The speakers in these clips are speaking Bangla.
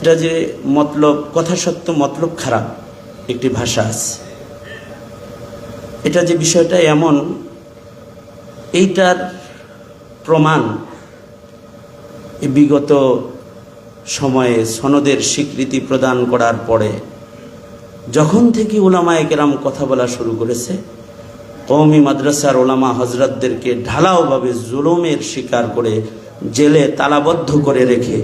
এটা যে মতলব, কথা সত্য, মতলব খারাপ একটি ভাষা আছে। এটা যে বিষয়টা এমন, এইটার প্রমাণ বিগত সময়ে সনদের স্বীকৃতি প্রদান করার পরে যখন থেকে ওলামায়ে কেরাম কথা বলা শুরু করেছে, কওমি মাদ্রাসার ওলামা হজরতদেরকে ঢালাওভাবে জুলুমের শিকার করে জেলে তালাবদ্ধ করে রেখে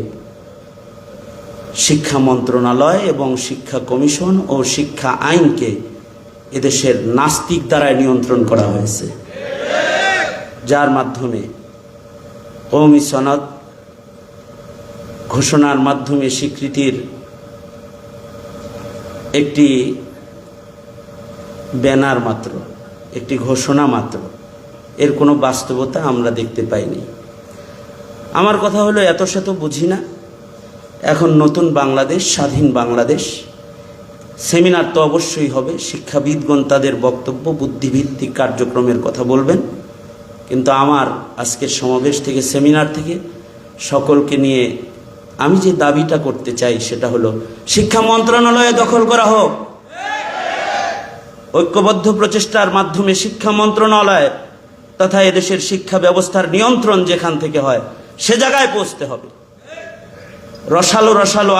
শিক্ষা মন্ত্রণালয় এবং শিক্ষা কমিশন ও শিক্ষা আইনকে এদেশের নাস্তিক দ্বারায় নিয়ন্ত্রণ করা হয়েছে। যার মাধ্যমে কৌমি সনদ ঘোষণার মাধ্যমে স্বীকৃতির একটি ব্যানার মাত্র, একটি ঘোষণা মাত্র। এর কোনো বাস্তবতা আমরা দেখতে পাইনি। আমার কথা হলো, এত শত বুঝি না। এখন নতুন বাংলাদেশ, স্বাধীন বাংলাদেশ। সেমিনার তো অবশ্যই হবে। শিক্ষাবিদগণ তাদের বক্তব্য বুদ্ধিভিত্তিক কার্যক্রমের কথা বলবেন। কিন্তু আমার আজকের সমাবেশ থেকে, সেমিনার থেকে সকলকে নিয়ে আমি যে দাবিটা করতে চাই, সেটা হলো শিক্ষা মন্ত্রণালয়ে দখল করা হোক। ঐক্যবদ্ধ প্রচেষ্টার মাধ্যমে শিক্ষা মন্ত্রণালয় তথা এদেশের শিক্ষা ব্যবস্থার নিয়ন্ত্রণ যেখান থেকে হয়, সে জায়গায় পৌঁছতে হবে। রসালো রসালো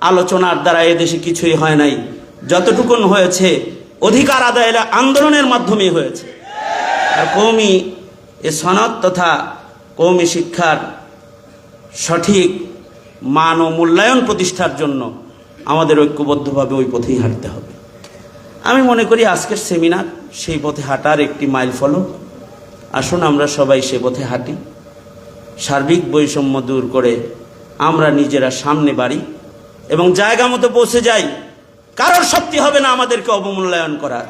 আলোচনার দ্বারা এদেশে কিছুই হয় নাই। যতটুকুন হয়েছে, অধিকার আদায়ের আন্দোলনের মাধ্যমেই হয়েছে। আর কৌমি এ সনদ তথা কৌমি শিক্ষার সঠিক মান ও মূল্যায়ন প্রতিষ্ঠার জন্য আমাদের ঐক্যবদ্ধভাবে ওই পথেই হাঁটতে হবে। আমি মনে করি আজকের সেমিনার সেই পথে হাঁটার একটি মাইল ফলক। আসুন আমরা সবাই সে পথে হাঁটি। সার্বিক বৈষম্য দূর করে আমরা নিজেরা সামনে বাড়ি এবং জায়গা মতো পৌঁছে যাই। কারোর শক্তি হবে না আমাদেরকে অবমূল্যায়ন করার।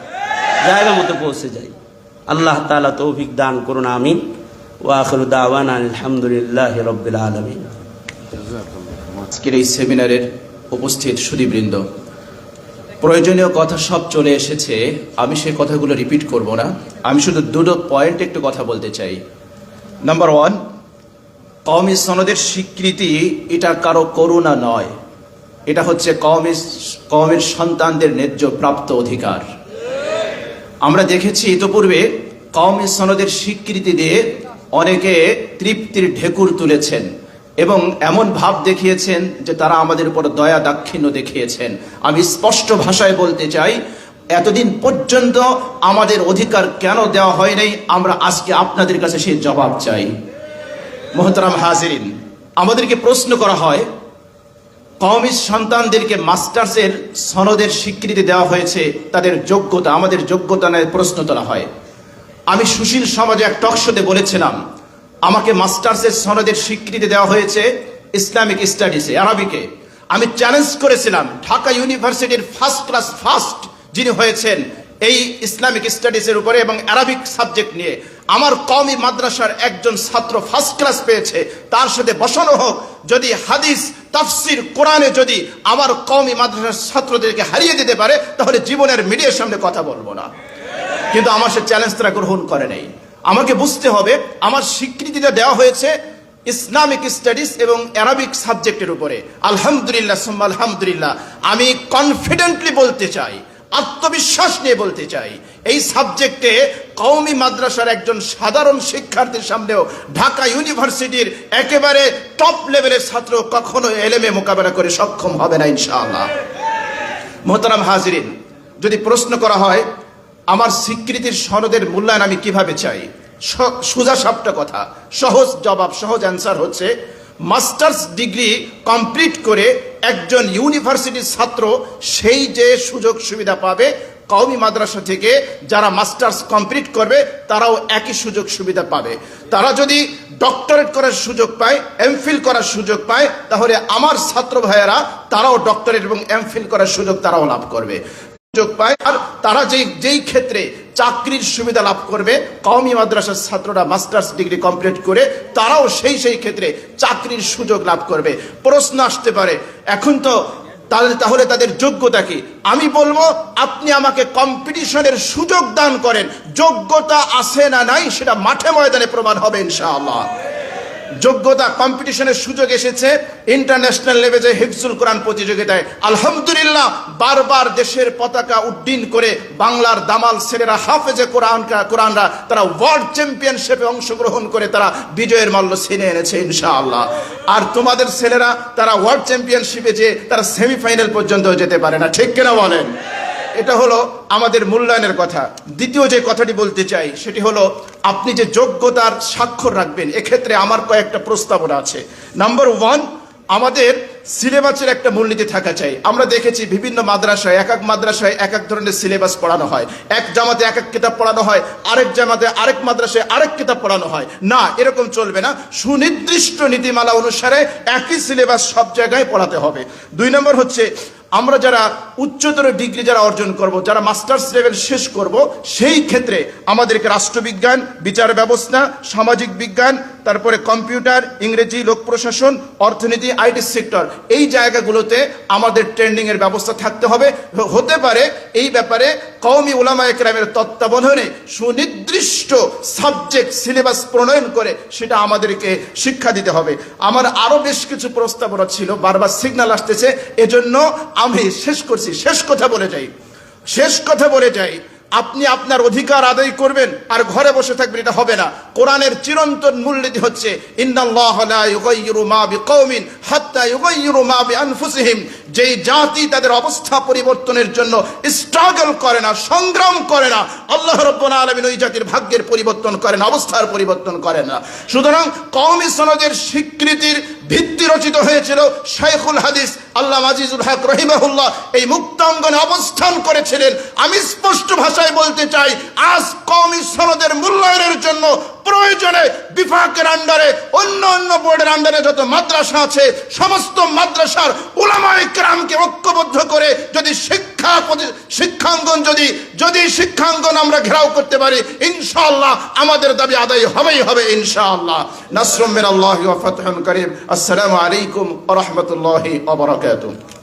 জায়গা মতো পৌঁছে যাই। আল্লাহ তালা তৌফিক দান করুন, আমিন। ওয়াখরু দাওয়ান আলহামদুলিল্লাহ রবিল আলমিন। আজকের এই সেমিনারের উপস্থিত সুদীবৃন্দ প্রয়োজনীয় কথা সব চলে এসেছে, আমি সেই কথাগুলো রিপিট করব না। আমি শুধু দুটো পয়েন্ট একটু কথা বলতে চাই। নাম্বার ওয়ান কওমি সনদের স্বীকৃতি এটা কারও করুণা নয়। এটা হচ্ছে কওমি, কওমের সন্তানদের ন্যায্য প্রাপ্ত অধিকার। আমরা দেখেছি ইতোপূর্বে কওমি সনদের স্বীকৃতি দিয়ে অনেকে তৃপ্তির ঢেকুর তুলেছেন এবং এমন ভাব দেখিয়েছেন যে তারা আমাদের উপর দয়া দাক্ষিণ্য দেখিয়েছেন। আমি স্পষ্ট ভাষায় বলতে চাই, এতদিন পর্যন্ত আমাদের অধিকার কেন দেওয়া হয় নাই, আমরা আজকে আপনাদের কাছে সেই জবাব চাই। মোহতারাম হাজিরিন, আমাদেরকে প্রশ্ন করা হয়, কওমি সন্তানদেরকে মাস্টার্সের সনদের স্বীকৃতি দেওয়া হয়েছে, তাদের যোগ্যতা, আমাদের যোগ্যতা নিয়ে প্রশ্ন তোলা হয়। আমি সুশীল সমাজে এক টকশোতে বলেছিলাম, আমাকে মাস্টার্সের সনদের স্বীকৃতি দেওয়া হয়েছে ইসলামিক স্টাডিজে, আরবিকে। আমি চ্যালেঞ্জ করেছিলাম, ঢাকা ইউনিভার্সিটির ফার্স্ট ক্লাস ফার্স্ট যিনি হয়েছেন এই ইসলামিক স্টাডিজের উপরে এবং অ্যারাবিক সাবজেক্ট নিয়ে। আমার কওমি মাদ্রাসার একজন ছাত্র ফার্স্ট ক্লাস পেয়েছে, তার সাথে বসানো হোক, যদি হাদিস, তাফসির, কোরআনে যদি আমার কওমি মাদ্রাসার ছাত্রদেরকে হারিয়ে দিতে পারে, তাহলে জীবনের মিডিয়ার সামনে কথা বলব না। কিন্তু আমার সে চ্যালেঞ্জ তারা গ্রহণ করে নাই। আমাকে বুঝতে হবে, আমার স্বীকৃতিটা দেওয়া হয়েছে ইসলামিক স্টাডিজ এবং অ্যারাবিক সাবজেক্টের উপরে। আলহামদুলিল্লাহ আলহামদুলিল্লাহ। আমি কনফিডেন্টলি বলতে চাই আত্মবিশ্বাস নিয়ে বলতে চাই। এই সাবজেক্টে কওমি মাদ্রাসার একজন সাধারণ শিক্ষার্থীর সামনেও ঢাকা ইউনিভার্সিটির একেবারে টপ লেভেলের ছাত্র কখনো এলেমে মোকাবেলা করে সক্ষম হবে না, ইনশাআল্লাহ। মোহতারাম হাজিরিন, যদি প্রশ্ন করা হয়, আমার স্বীকৃতির সনদের মূল্যায়ন আমি কীভাবে চাই? সোজা সাপটা কথা, সহজ জবাব, সহজ অ্যান্সার হচ্ছে মাস্টার্স ডিগ্রি কমপ্লিট করে একজন ইউনিভার্সিটির ছাত্র সেই যে সুযোগ সুবিধা পাবে কওমি মাদ্রাসা থেকে যারা মাস্টার্স কমপ্লিট করবে, তারাও একই সুযোগ সুবিধা পাবে। তারা যদি ডক্টরেট করার সুযোগ পায় এমফিল করার সুযোগ পায়, তাহলে আমার ছাত্র ভাইয়েরা তারাও ডক্টরেট এবং এমফিল করার সুযোগ তারাও লাভ করবে। সুযোগ পায়। আর তারা যেই যেই ক্ষেত্রে চাকরির সুবিধা লাভ করবে। কওমি মাদ্রাসার ছাত্ররা মাস্টার্স ডিগ্রি কমপ্লিট করে তারাও সেই সেই ক্ষেত্রে চাকরির সুযোগ লাভ করবে। প্রশ্ন আসতে পারে, এখন তো তাহলে তাহলে তাদের যোগ্যতা কি? আমি বলব, আপনি আমাকে কম্পিটিশনের সুযোগ দান করেন। যোগ্যতা আছে না নাই, সেটা মাঠে ময়দানে প্রমাণ হবে ইনশাআল্লাহ। যোগ্যতা কম্পিটিশনের সুযোগ এসেছে। ইন্টারন্যাশনাল লেভেলে হিফজুল কোরআন প্রতিযোগিতায়, আলহামদুলিল্লাহ, বারবার দেশের পতাকা উড্ডীন করে বাংলার দামাল ছেলেরা, হাফেজে কোরআন কোরআনরা, তারা ওয়ার্ল্ড চ্যাম্পিয়নশিপে অংশগ্রহণ করে তারা বিজয়ের মাল্য ছিনে এনেছে, ইনশাআল্লাহ। আর তোমাদের ছেলেরা, তারা ওয়ার্ল্ড চ্যাম্পিয়নশিপে যে, তারা সেমিফাইনাল পর্যন্ত যেতে পারে না, ঠিক কিনা বলেন? এটা হলো আমাদের মূল্যায়নের কথা। দ্বিতীয় যে কথাটি বলতে চাই, সেটি হলো আপনি যে যোগ্যতার স্বাক্ষর রাখবেন, এক্ষেত্রে আমার কয়েকটা প্রস্তাবনা আছে। নাম্বার ওয়ান আমাদের সিলেবাসের একটা মূলনীতি থাকা চাই। আমরা দেখেছি বিভিন্ন মাদ্রাসায়, এক এক মাদ্রাসায় এক এক ধরনের সিলেবাস পড়ানো হয়। এক জামাতে এক এক কিতাব পড়ানো হয়, আরেক জামাতে আরেক মাদ্রাসায় আরেক কিতাব পড়ানো হয়। না, এরকম চলবে না। সুনির্দিষ্ট নীতিমালা অনুসারে একই সিলেবাস সব জায়গায় পড়াতে হবে। দুই নম্বর হচ্ছে আমরা যারা উচ্চতর ডিগ্রি যারা অর্জন করব, যারা মাস্টার্স লেভেল শেষ করব, সেই ক্ষেত্রে আমাদেরকে রাষ্ট্রবিজ্ঞান, বিচার ব্যবস্থা, সামাজিক বিজ্ঞান তারপরে কম্পিউটার, ইংরেজি লোক প্রশাসন অর্থনীতি, আইটি সেক্টর, এই জায়গাগুলোতে আমাদের ট্রেন্ডিং এর ব্যবস্থা থাকতে হবে। হতে পারে এই ব্যাপারে কওমি ওলামা একরামের তত্ত্বাবধানে সুনির্দিষ্ট সাবজেক্ট সিলেবাস প্রণয়ন করে সেটা আমাদেরকে শিক্ষা দিতে হবে। আমার আরও বেশ কিছু প্রস্তাবনা ছিল, বারবার সিগন্যাল আসতেছে। এজন্য আমি শেষ করছি। শেষ কথা বলে যাই। শেষ কথা বলে যাই। আপনি আপনার অধিকার আদায় করবেন আর ঘরে বসে থাকবেন, এটা হবে না। কোরআনের চিরন্তন মূলনীতি হচ্ছে যেই জাতি তাদের অবস্থা পরিবর্তনের জন্য স্ট্রাগল করে না, সংগ্রাম করে না, আল্লাহ রব্বুল আলামিন ওই জাতির ভাগ্যের পরিবর্তন করে না অবস্থার পরিবর্তন করে না। সুতরাং কওমি সনদের স্বীকৃতির ভিত্তি রচিত হয়েছিল শাইখুল হাদিস, আল্লাহ আজিজুল হক রহিমাহুল্লাহ। এই মুক্তাঙ্গনে অবস্থান করেছিলেন। আমি স্পষ্ট ভাষায় বলতে চাই, আজ কওমি সনদের মূল্যায়নের জন্য প্রয়োজনে বিভাগের আন্ডারে, অন্য অন্য বোর্ডের আন্ডারে যত মাদ্রাসা আছে, সমস্ত মাদ্রাসার উলামায়ে কেরামকে ঐক্যবদ্ধ করে যদি শিক্ষা শিক্ষাঙ্গন যদি যদি শিক্ষাঙ্গন আমরা ঘেরাও করতে পারি, ইনশাআল্লাহ আমাদের দাবি আদায় হবেই হবে, ইনশাআল্লাহ। নাসরুম মিনাল্লাহি ওয়া ফাতহুন করিম। আসসালামু আলাইকুম ওয়া রাহমাতুল্লাহি ওয়া বারাকাতুহু।